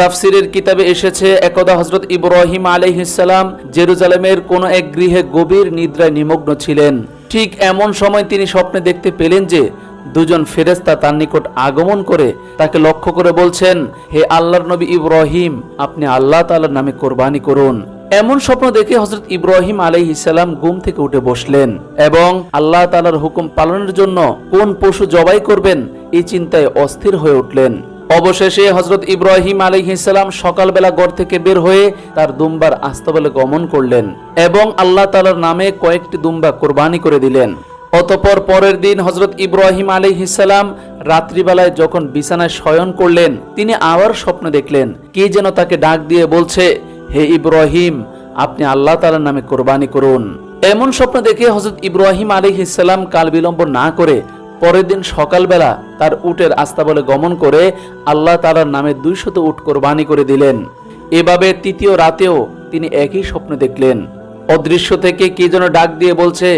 তাফসিরের কিতাবে এসেছে, একদা হজরত ইব্রাহিম আলাইহিসাল্লাম জেরুজালেমের কোন এক গৃহে গভীর নিদ্রায় নিমগ্ন ছিলেন। ঠিক এমন সময় তিনি স্বপ্নে দেখতে পেলেন যে, দুজন ফেরেস্তা তার নিকট আগমন করে তাকে লক্ষ্য করে বলছেন, হে আল্লাহর নবী ইব্রাহিম, আপনি আল্লাহ তাআলার নামে কোরবানি করুন। এমন স্বপ্ন দেখে হজরত ইব্রাহিম আলহ আলাইহিসাল্লাম ঘুম থেকে উঠে বসলেন এবং আল্লাহ তাআলার হুকুম পালনের জন্য কোন পশু জবাই করবেন, এই চিন্তায় অস্থির হয়ে উঠলেন। অবশেষে হজরত ইব্রাহিম আলাইহিসাল্লাম সকালবেলা ঘর থেকে বের হয়ে তার দুম্বার আস্তবলে গমন করলেন এবং আল্লাহ তালার নামে কয়েকটি দুম্বা কোরবানি করে দিলেন। অতপর পরের দিন হজরত ইব্রাহিম আলাইহিসাল্লাম রাত্রিবেলায় যখন বিছানায় শয়ন করলেন, তিনি আবার স্বপ্ন দেখলেন। কে যেন তাকে ডাক দিয়ে বলছে, হে ইব্রাহিম, আপনি আল্লাহ তালার নামে কোরবানি করুন। এমন স্বপ্ন দেখে হজরত ইব্রাহিম আলাইহিসাল্লাম কাল বিলম্ব না করে পরের দিন সকালবেলা তার উটের আস্তাবলে গমন করে আল্লাহ তালার নামে দুইশত উট কোরবানি করে দিলেন। এভাবে তৃতীয় রাতেও তিনি একই স্বপ্ন দেখলেন। অদৃশ্য থেকে কে যেন ডাক দিয়ে বলছে,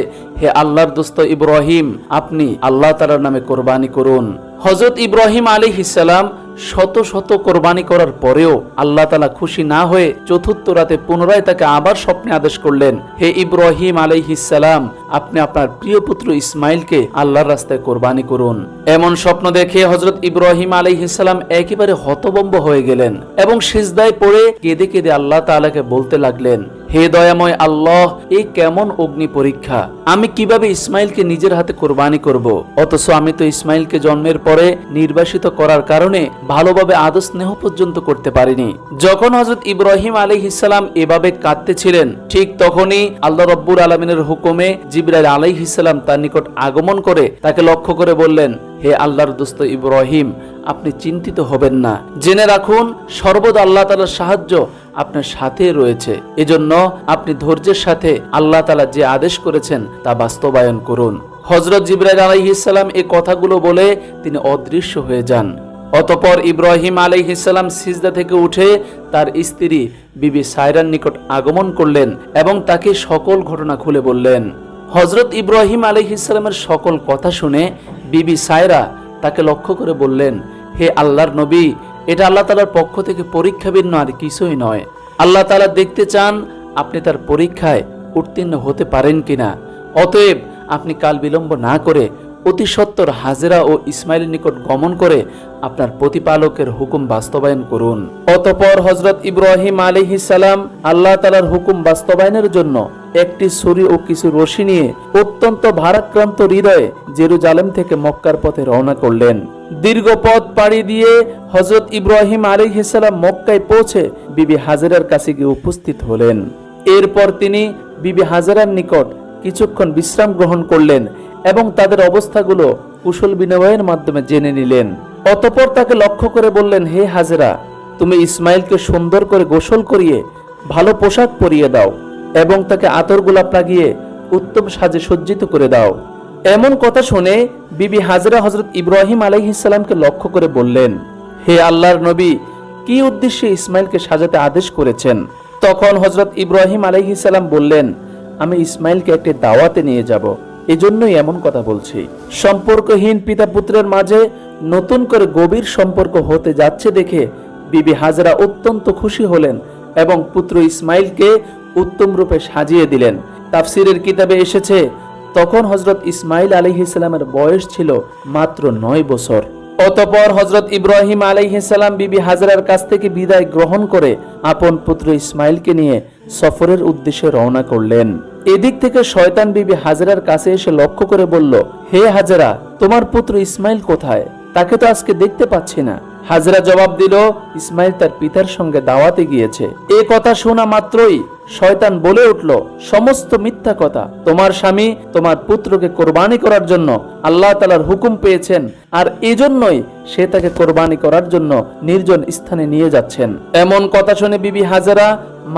হে আল্লাহর দোস্ত ইব্রাহিম, আপনি আল্লাহ তালার নামে কোরবানি করুন। হজরত ইব্রাহিম আলী ইসালাম শত শত কোরবানি করার পরেও আল্লাহ তালা খুশি না হয়ে চতুর্থ রাতে পুনরায় তাকে আবার স্বপ্নে আদেশ করলেন, হে ইব্রাহিম আলাইহিসালাম আপনি আপনার প্রিয় পুত্র ইসমাইলকে আল্লাহর রাস্তায় কোরবানি করুন। এমন স্বপ্ন দেখে হজরত ইব্রাহিম আলাইহিসালাম একেবারে হতবম্ব হয়ে গেলেন এবং সিজদায় পড়ে কেঁদে কেঁদে আল্লাহ তাআলাকে বলতে লাগলেন হে দয়াময় আল্লাহ, এই কেমন অগ্নি পরীক্ষা? আমি কীভাবে ইসমাইলকে নিজের হাতে কোরবানি করব? অথচ আমি তো ইসমাইলকে জন্মের পরে নির্বাসিত করার কারণে ভালোভাবে আদর স্নেহ পর্যন্ত করতে পারিনি। যখন হজরত ইব্রাহিম আলী ইসালাম এভাবে কাঁদতেছিলেন ঠিক তখনই আল্লাহ রব্বুর আলমিনের হুকুমে জিবরাইল আলাই ইসালাম তার নিকট আগমন করে তাকে লক্ষ্য করে বললেন হে আল্লাহর দোস্ত ইব্রাহিম, আপনি চিন্তিত হবেন না। জেনে রাখুন, সর্বদা আল্লাহ তালার সাহায্য আপনার সাথে রয়েছে। এজন্য আপনি ধৈর্যের সাথে আল্লাহ তালা যে আদেশ করেছেন তা বাস্তবায়ন করুন। হজরত জিব্রাইল আলাইহিসাল্লাম এই কথাগুলো বলে তিনি অদৃশ্য হয়ে যান। অতপর ইব্রাহিম আলাইহিসাল্লাম সিজদা থেকে উঠে তার স্ত্রী বিবি সায়রার নিকট আগমন করলেন এবং তাকে সকল ঘটনা খুলে বললেন। হজরত ইব্রাহিম আলাইহিসাল্লামের সকল কথা শুনে বিবি সায়রা তাকে লক্ষ্য করে বললেন, হে আল্লাহর নবী, এটা আল্লাহ তালার পক্ষ থেকে পরীক্ষা ভিন্ন আর কিছুই নয়। আল্লাহ তালা দেখতে চান আপনি তার পরীক্ষায় উত্তীর্ণ হতে পারেন কিনা। অতএব আপনি কাল বিলম্ব না করে অতি সত্বর হাজেরা ও ইসমাইলের নিকট গমন করে আপনার প্রতিপালকের হুকুম বাস্তবায়ন করুন। অতপর হজরত ইব্রাহিম সালাম আল্লাহ তালার হুকুম বাস্তবায়নের জন্য একটি ছুরি ও কিছু রশি নিয়ে অত্যন্ত ভারাক্রান্ত হৃদয়ে জেরুজালেম থেকে মক্কার পথে রওনা করলেন। দীর্ঘ পথ পাড়ি দিয়ে হজরত ইব্রাহিম সালাম মক্কায় পৌঁছে বিবি হাজেরার কাছে গিয়ে উপস্থিত হলেন। এরপর তিনি বিবি হাজারার নিকট কিছুক্ষণ বিশ্রাম গ্রহণ করলেন এবং তাদের অবস্থাগুলো কুশল বিনিময়ের মাধ্যমে জেনে নিলেন। অতপর তাকে লক্ষ্য করে বললেন, হে হাজেরা, তুমি ইসমাইলকে সুন্দর করে গোসল করিয়ে ভালো পোশাক পরিয়ে দাও এবং তাকে আতর গোলাপ লাগিয়ে উত্তম সাজে সজ্জিত করে দাও। এমন কথা শুনে বিবি হাজরা হজরত ইব্রাহিম আলাইহিসাল্লামকে লক্ষ্য করে বললেন, হে আল্লাহর নবী, কি উদ্দেশ্যে ইসমাইলকে সাজাতে আদেশ করেছেন? তখন হজরত ইব্রাহিম আলাইহিসাল্লাম বললেন আমি ইসমাইলকে একটি দাওয়াতে নিয়ে যাব। এজন্যই এমন কথা বলছি। সম্পর্কহীন পিতা পুত্রের মাঝে নতুন করে গভীর সম্পর্ক হতে যাচ্ছে দেখে বিবি হাজরা অত্যন্ত খুশি হলেন এবং পুত্র ইসমাইলকে উত্তম রূপে সাজিয়ে দিলেন। তাফসিরের কিতাবে এসেছে, তখন হজরত ইসমাইল আলিহিসাল্লামের বয়স ছিল মাত্র নয় বছর। অতপর হজরত ইব্রাহিম আলাইহিসাল্লাম বিবি হাজরার কাছ থেকে বিদায় গ্রহণ করে আপন পুত্র ইসমাইলকে নিয়ে সফরের উদ্দেশ্যে রওনা করলেন। এদিক থেকে শয়তান বিবি হাজরার কাছে এসে লক্ষ্য করে বলল, হে হাজরা, তোমার পুত্র ইসমাইল কোথায়? তাকে তো আজকে দেখতে পাচ্ছি না। হাজরা জবাব দিল, ইসমাইল তার পিতার সঙ্গে দাওয়াতে গিয়েছে। এ কথা শোনা মাত্রই শয়তান বলে উঠল, সমস্ত মিথ্যা কথা। তোমার স্বামী তোমার পুত্রকে কোরবানি করার জন্য আল্লাহ তালার হুকুম পেয়েছেন, আর এজন্যই সে তাকে কোরবানি করার জন্য নির্জন স্থানে নিয়ে যাচ্ছেন। এমন কথা শুনে বিবি হাজারা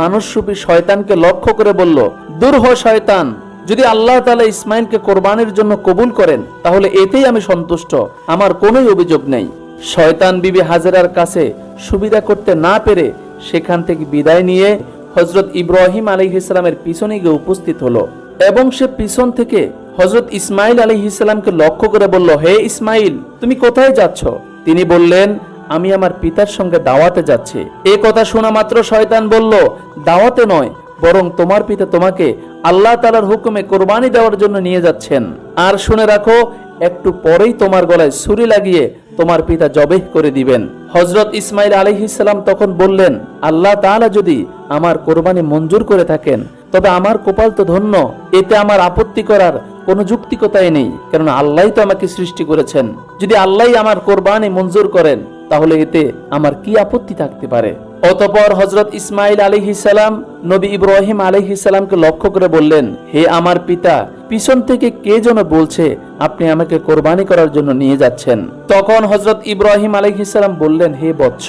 মানুষরূপী শয়তানকে লক্ষ্য করে বলল দূর হ শয়তান, যদি আল্লাহ তালা ইসমাইলকে কোরবানির জন্য কবুল করেন, তাহলে এতেই আমি সন্তুষ্ট। আমার কোনোই অভিযোগ নেই। শয়তান বিবি হাজারার কাছে সুবিধা করতে না পেরে সেখান থেকে বিদায় নিয়ে হজরত ইব্রাহিম আলী ইসলামের পিছনে গিয়ে উপস্থিত হলো এবং সে পিছন থেকে হজরত ইসমাইল আলী ইসলামকে লক্ষ্য করে বলল, হে ইসমাইল তুমি কোথায় যাচ্ছ? তিনি বললেন, আমি আমার পিতার সঙ্গে দাওয়াতে যাচ্ছি। এ কথা শোনা মাত্র শয়তান বলল, দাওয়াতে নয়, বরং তোমার পিতা তোমাকে আল্লাহ তালার হুকুমে কোরবানি দেওয়ার জন্য নিয়ে যাচ্ছেন। আর শুনে রাখো, একটু পরেই তোমার গলায় ছুরি লাগিয়ে তোমার পিতা জবেহ করে দিবেন। হজরত ইসমাইল আলহিসাল্লাম তখন বললেন, আল্লাহ তাআলা যদি আমার কোরবানি মঞ্জুর করে থাকেন, তবে আমার কপাল তো ধন্য, এতে আমার আপত্তি করার কোনো যুক্তিকতাই নেই, কেননা আল্লাহই তো আমাকে সৃষ্টি করেছেন। যদি আল্লাহ আমার কোরবানি মঞ্জুর করেন, তাহলে এতে আমার কি আপত্তি থাকতে পারে? অতপর হজরত ইসমাইল আলিহিসাল্লাম নবী ইব্রাহিম আলিহিসাল্লামকে লক্ষ্য করে বললেন, হে আমার পিতা পিছন থেকে কে যেন বলছে, আপনি আমাকে কোরবানি করার জন্য নিয়ে যাচ্ছেন। তখন হজরত ইব্রাহিম আলিহিসাল্লাম বললেন, হে বৎস,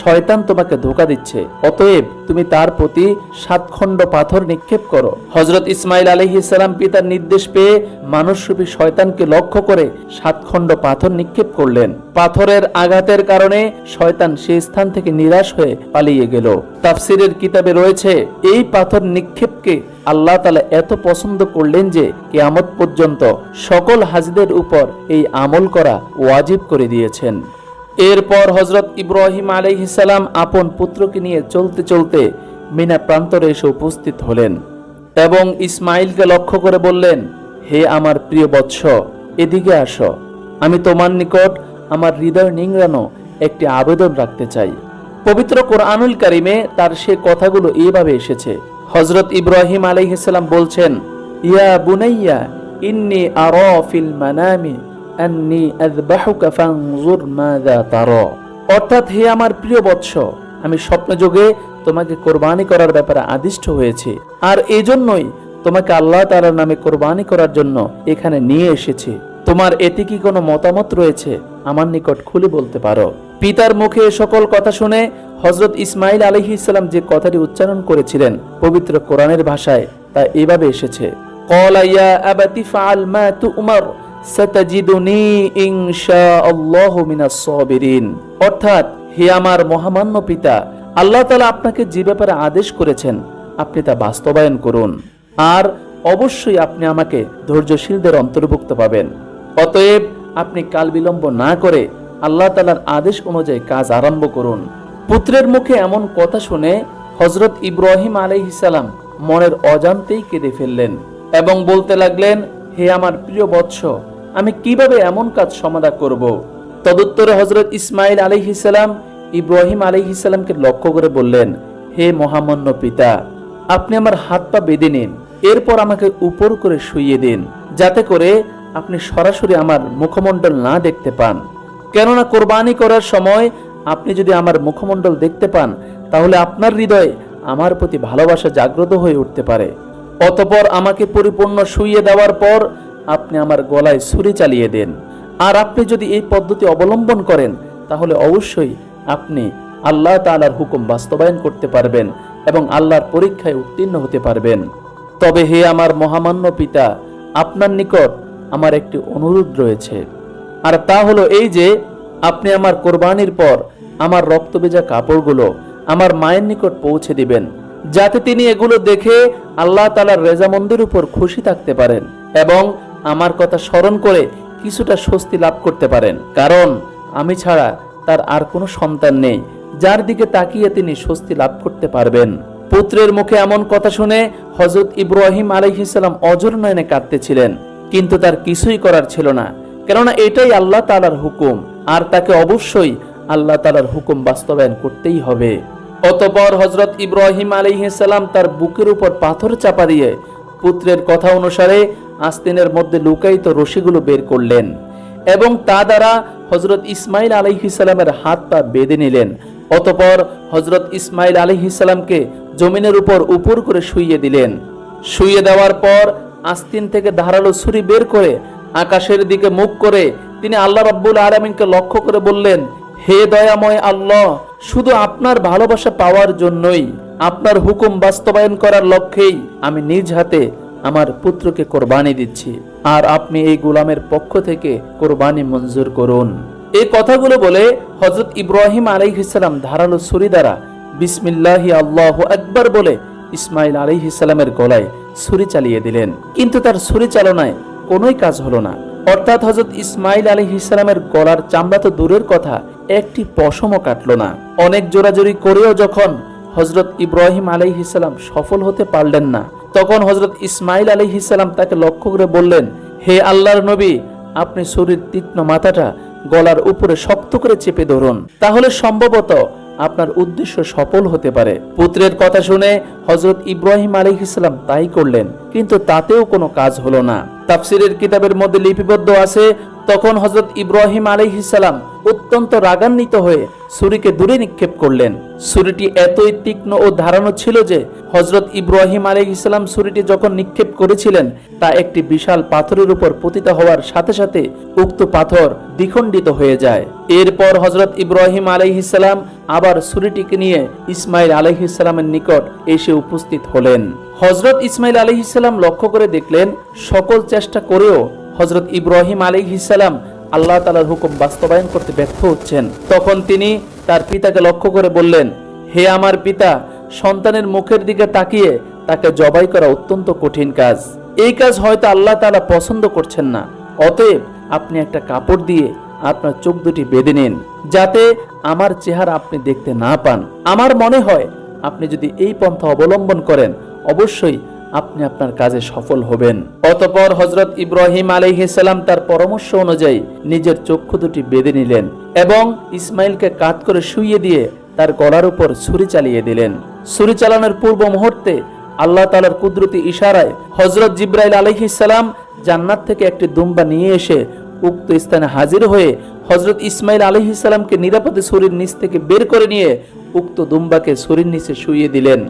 শয়তান তোমাকে ধোকা দিচ্ছে। অতএব তুমি তার প্রতি সাতখণ্ড পাথর নিক্ষেপ করো। হজরত ইসমাইল আলিহিসাল্লাম পিতার নির্দেশ পেয়ে মানুষরূপী শয়তানকে লক্ষ্য করে সাতখণ্ড পাথর নিক্ষেপ করলেন। পাথরের আঘাতের কারণে শয়তান সেই স্থান থেকে নিরাশ হয়ে পালিয়ে গেল। তাফসিরের কিতাবে রয়েছে, এই পাথর নিক্ষেপকে আল্লাহ তালা এত পছন্দ করলেন যে কেয়ামত পর্যন্ত সকল হাজিদের উপর এই আমল করা ওয়াজিব করে দিয়েছেন। এরপর হজরত ইব্রাহিম আলাইহিসাল্লাম আপন পুত্রকে নিয়ে চলতে চলতে মিনা প্রান্তরে এসে উপস্থিত হলেন এবং ইসমাইলকে লক্ষ্য করে বললেন, হে আমার প্রিয় বৎস, এদিকে আসো। আমি তোমার নিকট আমার হৃদয় নিংড়ানো একটি আবেদন রাখতে চাই। পবিত্র কোরআনুল কারিমে তার সে কথাগুলো এইভাবে এসেছে হজরত ইব্রাহিম আলাইহিসাল্লাম বলছেন, ইয়া বুনাইয়া, ইন্নি আরা ফিল মানামি, আন্নি আযবাহুকা ফানজুর মাযা তারা। অর্থাৎ হে আমার প্রিয় বৎস, আমি স্বপ্নযোগে তোমাকে কোরবানি করার ব্যাপারে আদিষ্ট হয়েছি, আর এজন্যই তোমাকে আল্লাহ তাআলার নামে কোরবানি করার জন্য এখানে নিয়ে এসেছি। তোমার এতে কি কোনো মতামত রয়েছে? আমার নিকট খুলে বলতে পারো। পিতার মুখে সকল কথা শুনে হজরত ইসমাইল আলহি ইসলাম যে কথাটি উচ্চারণ করেছিলেন পবিত্র কোরআনের ভাষায়, তা এভাবে এসেছে। কলাইয়া আবাতি ফাল মা তু অর্থাৎ, হে আমার মহামান্য পিতা, আল্লাহ তালা আপনাকে যে ব্যাপারে আদেশ করেছেন, আপনি তা বাস্তবায়ন করুন। আর অবশ্যই আপনি আমাকে ধৈর্যশীলদের অন্তর্ভুক্ত পাবেন। অতএব, আপনি কাল বিলম্ব না করে আল্লাহ তালার আদেশ অনুযায়ী কাজ আরম্ভ করুন। পুত্রের মুখে এমন কথা শুনে হজরত ইব্রাহিম আলাইহিসাল্লাম মনের অজান্তেই কেঁদে ফেললেন এবং বলতে লাগলেন, হে আমার প্রিয় বৎস, আমি কীভাবে এমন কাজ সমাধা করব? তদুত্তরে হজরত ইসমাইল আলাইহিসাল্লাম ইব্রাহিম আলাইহিসাল্লামকে লক্ষ্য করে বললেন, হে মহামান্য পিতা, আপনি আমার হাত পা বেঁধে নিন, এরপর আমাকে উপর করে শুইয়ে দিন, যাতে করে আপনি সরাসরি আমার মুখমণ্ডল না দেখতে পান। কেননা কোরবানি করার সময় আপনি যদি আমার মুখমণ্ডল দেখতে পান, তাহলে আপনার হৃদয়ে আমার প্রতি ভালোবাসা জাগ্রত হয়ে উঠতে পারে। অতপর আমাকে পরিপূর্ণ শুইয়ে দেওয়ার পর আপনি আমার গলায় ছুরি চালিয়ে দেন। আর আপনি যদি এই পদ্ধতি অবলম্বন করেন, তাহলে অবশ্যই আপনি আল্লাহ তাআলার হুকুম বাস্তবায়ন করতে পারবেন এবং আল্লাহর পরীক্ষায় উত্তীর্ণ হতে পারবেন। তবে হে আমার মহামান্য পিতা, আপনার নিকট আমার একটি অনুরোধ রয়েছে। আর তা হলো এই যে, আপনি আমার কোরবানির পর আমার রক্তবেজা কাপড়গুলো আমার মায়ের নিকট পৌঁছে দিবেন, যাতে তিনি এগুলো দেখে আল্লাহ তালার রেজামন্দির উপর খুশি থাকতে পারেন এবং আমার কথা স্মরণ করে কিছুটা স্বস্তি লাভ করতে পারেন। কারণ আমি ছাড়া তার আর কোনো সন্তান নেই, যার দিকে তাকিয়ে তিনি স্বস্তি লাভ করতে পারবেন। পুত্রের মুখে এমন কথা শুনে হজরত ইব্রাহিম আলহিসাল্লাম অজর নয়নে কাঁদতেছিলেন, কিন্তু তার কিছুই করার ছিল না। কেননা এটাই আল্লাহ তালার হুকুম, আর তাকে অবশ্যই আল্লাহ তালার হুকুম বাস্তবায়ন করতেই হবে। অতপর হজরত ইব্রাহিম আলিহাল্লাম তার বুকের উপর পাথর চাপা দিয়ে পুত্রের কথা অনুসারে আস্তিনের মধ্যে লুকায়িত রশিগুলো বের করলেন এবং তা দ্বারা হজরত ইসমাইল আলহিসাল্লামের হাত পা বেঁধে নিলেন। অতপর হজরত ইসমাইল আলহিসাল্লামকে জমিনের উপর উপর করে শুইয়ে দিলেন। শুইয়ে দেওয়ার পর আস্তিন থেকে ধারালো ছুরি বের করে আকাশের দিকে মুখ করে তিনি আল্লাহ রব্বুল আলমিনকে লক্ষ্য করে বললেন, হে দয়াময় আল্লাহ, শুধু আপনার ভালোবাসা পাওয়ার জন্যই, আপনার হুকুম বাস্তবায়ন করার লক্ষ্যেই আমি নিজ হাতে আমার পুত্রকে কোরবানি দিচ্ছি। আর আপনি এই গোলামের পক্ষ থেকে কোরবানি মঞ্জুর করুন। এই কথাগুলো বলে হজরত ইব্রাহিম আলাইহিসাল্লাম ধারালো ছুরি দ্বারা বিসমিল্লাহি আল্লাহ একবার বলে ইসমাইল আলাইহিসাল্লামের গলায় ছুরি চালিয়ে দিলেন। কিন্তু তার ছুরি চালনায় কোনোই কাজ হলো না। অর্থাৎ হজরত ইসমাইল আলী ইসলামের গলার চামড়া তো দূরের কথা, একটি পশমও কাটল না। অনেক জোরাজোরি করেও যখন হজরত ইব্রাহিম আলাইহিসাল্লাম সফল হতে পারলেন না, তখন হজরত ইসমাইল আলাইহিসাল্লাম তাকে লক্ষ্য করে বললেন, হে আল্লাহর নবী, আপনি শরীর তীক্ষ্ণ মাথাটা গলার উপরে শক্ত করে চেপে ধরুন। তাহলে সম্ভবত আপনার উদ্দেশ্য সফল হতে পারে। পুত্রের কথা শুনে হজরত ইব্রাহিম আলী ইসলাম তাই করলেন, কিন্তু তাতেও কোনো কাজ হলো না। তাফসিরের কিতাবের মধ্যে লিপিবদ্ধ আছে, তখন হজরত ইব্রাহিম আলী ইসলাম অত্যন্ত রাগান্বিত হয়ে ছুরিকে দূরে নিক্ষেপ করলেন। ছুরিটি এতই তীক্ষ্ণ ও ধারানো ছিল যে হজরত ইব্রাহিম আলাইহিসাল্লাম ছুরিটি যখন নিক্ষেপ করেছিলেন, তা একটি বিশাল পাথরের উপর পতিত হওয়ার সাথে সাথে উক্ত পাথর দ্বিখণ্ডিত হয়ে যায়। এরপর হজরত ইব্রাহিম আলাইহিসাল্লাম আবার ছুরিটিকে নিয়ে ইসমাইল আলাইহিসাল্লামের নিকট এসে উপস্থিত হলেন। হজরত ইসমাইল আলাইহিসাল্লাম লক্ষ্য করে দেখলেন, সকল চেষ্টা করেও হজরত ইব্রাহিম আলাইহিসাল্লাম আল্লাহ তালার হুকুম বাস্তবায়ন করতে ব্যর্থ হচ্ছেন। তখন তিনি তার পিতাকে লক্ষ্য করে বললেন, হে আমার পিতা, সন্তানের মুখের দিকে তাকিয়ে তাকে জবাই করা অত্যন্ত কঠিন কাজ। এই কাজ হয়তো আল্লাহ তালা পছন্দ করছেন না। অতএব আপনি একটা কাপড় দিয়ে আপনার চোখ দুটি বেঁধে নিন, যাতে আমার চেহারা আপনি দেখতে না পান। আমার মনে হয় আপনি যদি এই পন্থা অবলম্বন করেন, অবশ্যই আপনি আপনার কাজে সফল হবেন। অতপর হজরত ইব্রাহিম আলাইহিসাল্লাম তার পরামর্শ অনুযায়ী নিজের চক্ষু দুটি বেঁধে নিলেন এবং ইসমাইলকে কাত করে শুইয়ে দিয়ে তার গলার উপর ছুরি চালিয়ে দিলেন। ছুরি চালানোর পূর্ব মুহূর্তে আল্লাহ তালার কুদরতি ইশারায় হজরত জিব্রাইল আলহিসাল্লাম জান্নাত থেকে একটি দুম্বা নিয়ে এসে উক্ত স্থানে হাজির হয়ে হজরত ইসমাইল আলহিসাল্লামকে নিরাপদে ছুরির নিচ থেকে বের করে নিয়ে উক্ত দুম্বাকে ছুরির নিচে শুইয়ে দিলেন।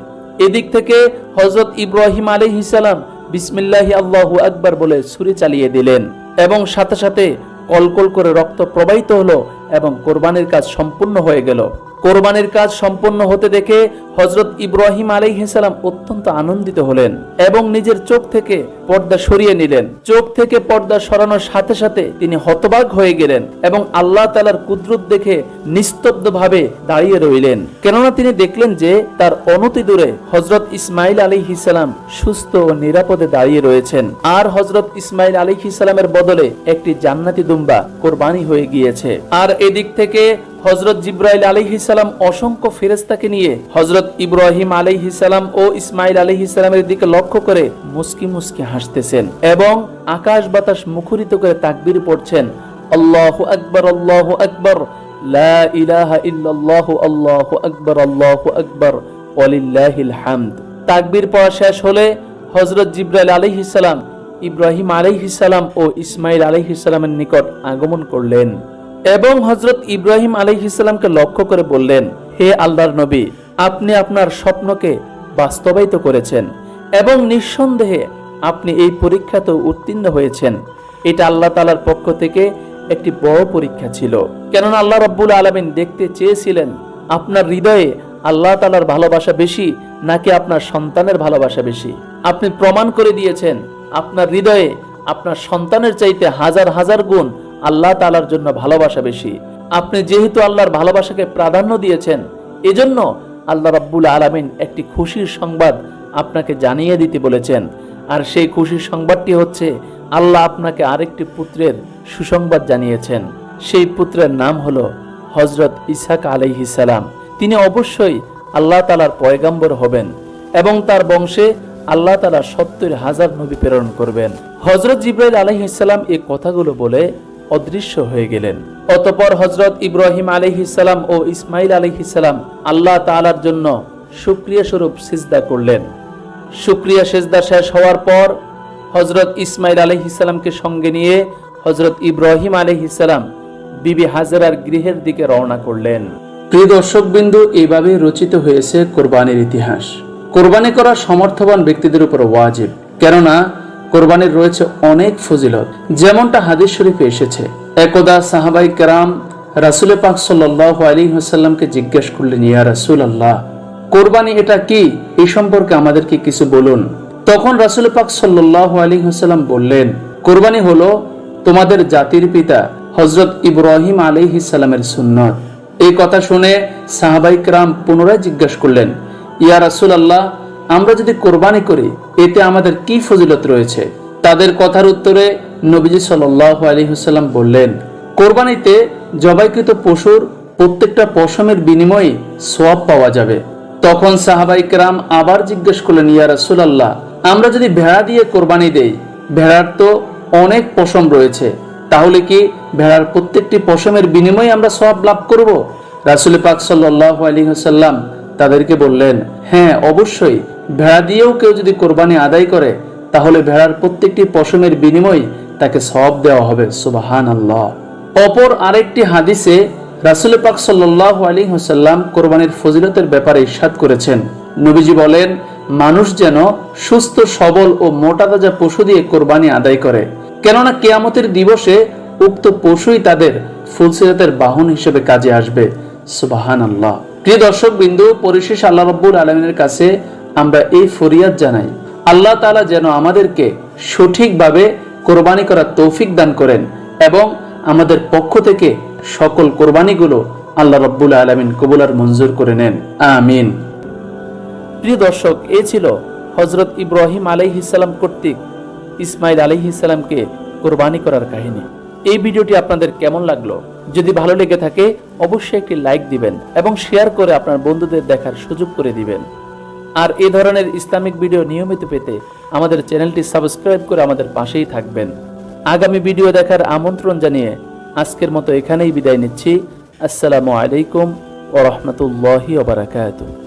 এদিক থেকে হজরত ইব্রাহিম আলী হিসালাম বিসমিল্লাহি আল্লাহু আকবর বলে ছুরি চালিয়ে দিলেন এবং সাথে সাথে কলকল করে রক্ত প্রবাহিত হলো এবং কোরবানির কাজ সম্পূর্ণ হয়ে গেল। কোরবানির কাজ সম্পন্ন হতে দেখে হজরত ইব্রাহিম আলাইহিসাল্লাম অত্যন্ত আনন্দিত হলেন এবং নিজের চোখ থেকে পর্দা সরিয়ে নিলেন। চোখ থেকে পর্দা সরানোর সাথে সাথে তিনি হতবাক হয়ে গেলেন এবং আল্লাহ তালার কুদরত দেখে নিস্তব্ধ ভাবে দাঁড়িয়ে রইলেন। কেননা তিনি দেখলেন যে তার অনতি দূরে হজরত ইসমাইল আলী হিসালাম সুস্থ ও নিরাপদে দাঁড়িয়ে রয়েছেন। আর হজরত ইসমাইল আলী হিসালামের বদলে একটি জান্নাতি দুম্বা কোরবানি হয়ে গিয়েছে। আর এদিক থেকে হজরত জিব্রাইল আলিহিসাল্লাম অসংখ্য ফেরেস্তাকে নিয়ে হজরত ইব্রাহিম আলিহিসাল্লাম ও ইসমাইল আলিহিসাল্লামের দিকে লক্ষ্য করে মুস্কি মুস্কি হাসতেছেন এবং আকাশ বাতাস মুখরিত করে তাকবির পড়ছেন, আল্লাহ আকবর আল্লাহ আকবর নিকট আগমন করলেন এবং হজরত ইব্রাহিম আলাইহিসাল্লামকে লক্ষ্য করে বললেন, হে আল্লাহর নবী, আপনি আপনার স্বপ্নকে বাস্তবায়িত করেছেন এবং নিঃসন্দেহে আপনি এই পরীক্ষাতেও উত্তীর্ণ হয়েছেন। এটা আল্লাহ তালার পক্ষ থেকে একটি বড় পরীক্ষা ছিল। কেননা আল্লাহ রব্বুল আলমিন দেখতে চেয়েছিলেন, আপনার হৃদয়ে আল্লাহ তালার ভালোবাসা বেশি নাকি আপনার সন্তানের ভালোবাসা বেশি? আপনি প্রমাণ করে দিয়েছেন, আপনার হৃদয়ে আপনার সন্তানের চাইতে হাজার হাজার গুণ আল্লাহ তালার জন্য ভালোবাসা বেশি। আপনি যেহেতু আল্লাহর ভালোবাসাকে প্রাধান্য দিয়েছেন, এজন্য আল্লাহ রাব্বুল আলামিন একটি খুশির সংবাদ আপনাকে জানিয়ে দিতে বলেছেন। আর সেই খুশির সংবাদটি হচ্ছে, আল্লাহ আপনাকে আরেকটি পুত্রের সুসংবাদ জানিয়েছেন। সেই পুত্রের নাম হল হজরত ইসাক আলাইহিসালাম তিনি অবশ্যই আল্লাহ তালার পয়গাম্বর হবেন এবং তার বংশে আল্লাহ তালা সত্তর হাজার নবী প্রেরণ করবেন। হজরত জিব্রাইল আলহিসাল্লাম এই কথাগুলো বলে অদৃশ্য হয়ে গেলেন। অতপর হজরত ইব্রাহিম আলহিসাল্লাম ও ইসমাইল আলহিসাল্লাম আল্লাহ তালার জন্য সুক্রিয়া স্বরূপ সিজদা করলেন। সুক্রিয়া সেজদা শেষ হওয়ার পর হজরত ইসমাইল আলহিসাল্লামকে সঙ্গে নিয়ে হজরত ইব্রাহিম আলহিসাল্লাম বিবি হাজারার গৃহের দিকে রওনা করলেন। প্রিয় দর্শক বিন্দু এইভাবে রচিত হয়েছে কোরবানির ইতিহাস। কোরবানি করা সমর্থবান ব্যক্তিদের উপর ওয়াজিব, কেননা কোরবানির রয়েছে অনেক ফজিলত। যেমনটা হাদিস শরীফে এসেছে, একদা সাহাবাই কেরাম রাসুল পাক সাল্লাহ আলী হাসাল্লামকে জিজ্ঞেস করলেন, ইয়া রাসুল আল্লাহ কোরবানি এটা কি? এই সম্পর্কে আমাদেরকে কিছু বলুন। তখন রাসুল পাক সাল্লাহ আলী বললেন, কোরবানি হলো তোমাদের জাতির পিতা হজরত ইব্রাহিম আলী সাল্লামের সুন্নত। এই কথা শুনে সাহাবাই কেরাম পুনরায় জিজ্ঞাসা করলেন, ইয়া রাসুল আল্লাহ আমরা যদি কোরবানি করি, এতে আমাদের কি ফজিলত রয়েছে? তাদের কথার উত্তরে নবীজি সাল্লাহ আলী হুসাল্লাম বললেন, কোরবানিতে জবাইকৃত পশুর প্রত্যেকটা পশমের বিনিময়ে সোয়াব পাওয়া যাবে। তখন সাহাবাই কেরাম আবার জিজ্ঞেস করলেন, ইয়া রাসূলুল্লাহ, আমরা যদি ভেড়া দিয়ে কোরবানি দেই, ভেড়ার তো অনেক পশম রয়েছে, তাহলে কি ভেড়ার প্রত্যেকটি পশমের বিনিময়ে আমরা সব লাভ করব? রাসুল পাক সাল্লাহ আলী হাসাল্লাম তাদেরকে বললেন হ্যাঁ অবশ্যই, ভেড়া দিয়েও কেউ যদি কোরবানি আদায় করে, তাহলে ভেড়ার প্রত্যেকটি পশমের বিনিময়ে তাকে সব দেওয়া হবে। সুবাহান আল্লাহ অপর আরেকটি হাদিসে রাসুল পাক সাল্লাহ আলী হাসাল্লাম কোরবানির ফজিলতের ব্যাপারে ইস্বাদ করেছেন। নবীজি বলেন, মানুষ যেন সুস্থ, সবল ও মোটা তাজা পশু দিয়ে কোরবানি আদায় করে। কেননা কেয়ামতের দিবসে উক্ত পশুই তাদের ফুলসিরাতের বাহন হিসেবে কাজে আসবে। সুবাহান আল্লাহ প্রিয় দর্শক বিন্দু পরিশেষ আল্লাহ রব্বুল আলমিনের কাছে আমরা এই ফরিয়াদ জানাই। আল্লাহ তাআলা যেন আমাদেরকে সঠিকভাবে কোরবানি করার তৌফিক দান করেন এবং আমাদের পক্ষ থেকে সকল কোরবানিগুলো আল্লাহ রব্বুল আলমিন কবুলার মঞ্জুর করে নেন। আমিন। প্রিয় দর্শক, এ ছিল হজরত ইব্রাহিম আলাইহিসাল্লাম কর্তৃক ইসমাইল আলাইহিসাল্লামকে কোরবানি করার কাহিনী। এই ভিডিওটি আপনাদের কেমন লাগল? যদি ভালো লেগে থাকে, অবশ্যই একটি লাইক দিবেন এবং শেয়ার করে আপনার বন্ধুদের দেখার সুযোগ করে দিবেন। আর এ ধরনের ইসলামিক ভিডিও নিয়মিত পেতে আমাদের চ্যানেলটি সাবস্ক্রাইব করে আমাদের পাশেই থাকবেন। আগামী ভিডিও দেখার আমন্ত্রণ জানিয়ে আজকের মতো এখানেই বিদায় নিচ্ছি। আসসালামু আলাইকুম ও রহমতুল্লাহি ওবরাকাতুহ